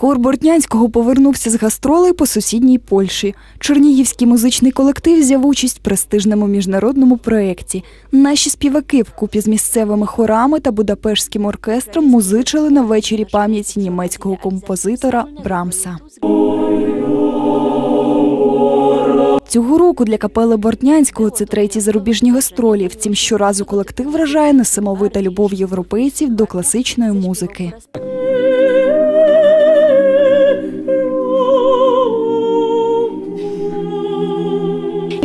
Хор Бортнянського повернувся з гастролей по сусідній Польщі. Чернігівський музичний колектив взяв участь в престижному міжнародному проєкті. Наші співаки вкупі з місцевими хорами та Будапештським оркестром музичили на вечорі пам'яті німецького композитора Брамса. Цього року для капели Бортнянського це треті зарубіжні гастролі. Втім, щоразу колектив вражає несамовита любов європейців до класичної музики.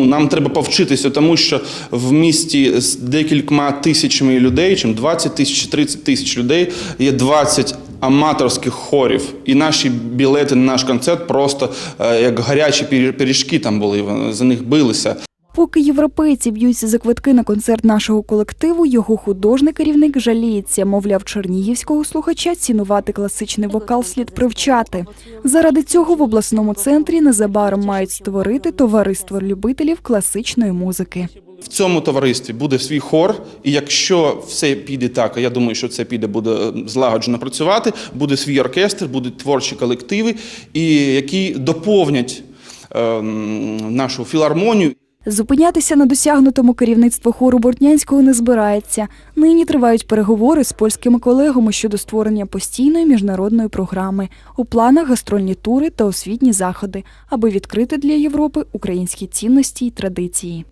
Нам треба повчитися, тому що в місті з декількома тисячами людей, чим 20 тисяч, 30 тисяч людей, є 20 аматорських хорів. І наші білети на наш концерт просто е, як гарячі пирі- пиріжки там були, за них билися. Поки європейці б'ються за квитки на концерт нашого колективу, його художник керівник жаліється, мовляв, чернігівського слухача цінувати класичний вокал слід привчати. Заради цього в обласному центрі незабаром мають створити товариство любителів класичної музики. В цьому товаристві буде свій хор, і якщо все піде так, а я думаю, що це піде буде е, злагоджено працювати, буде свій оркестр, будуть творчі колективи, і які доповнять ем, нашу філармонію. Зупинятися на досягнутому керівництво хору Бортнянського не збирається. Нині тривають переговори з польськими колегами щодо створення постійної міжнародної програми. У планах гастрольні тури та освітні заходи, аби відкрити для Європи українські цінності й традиції.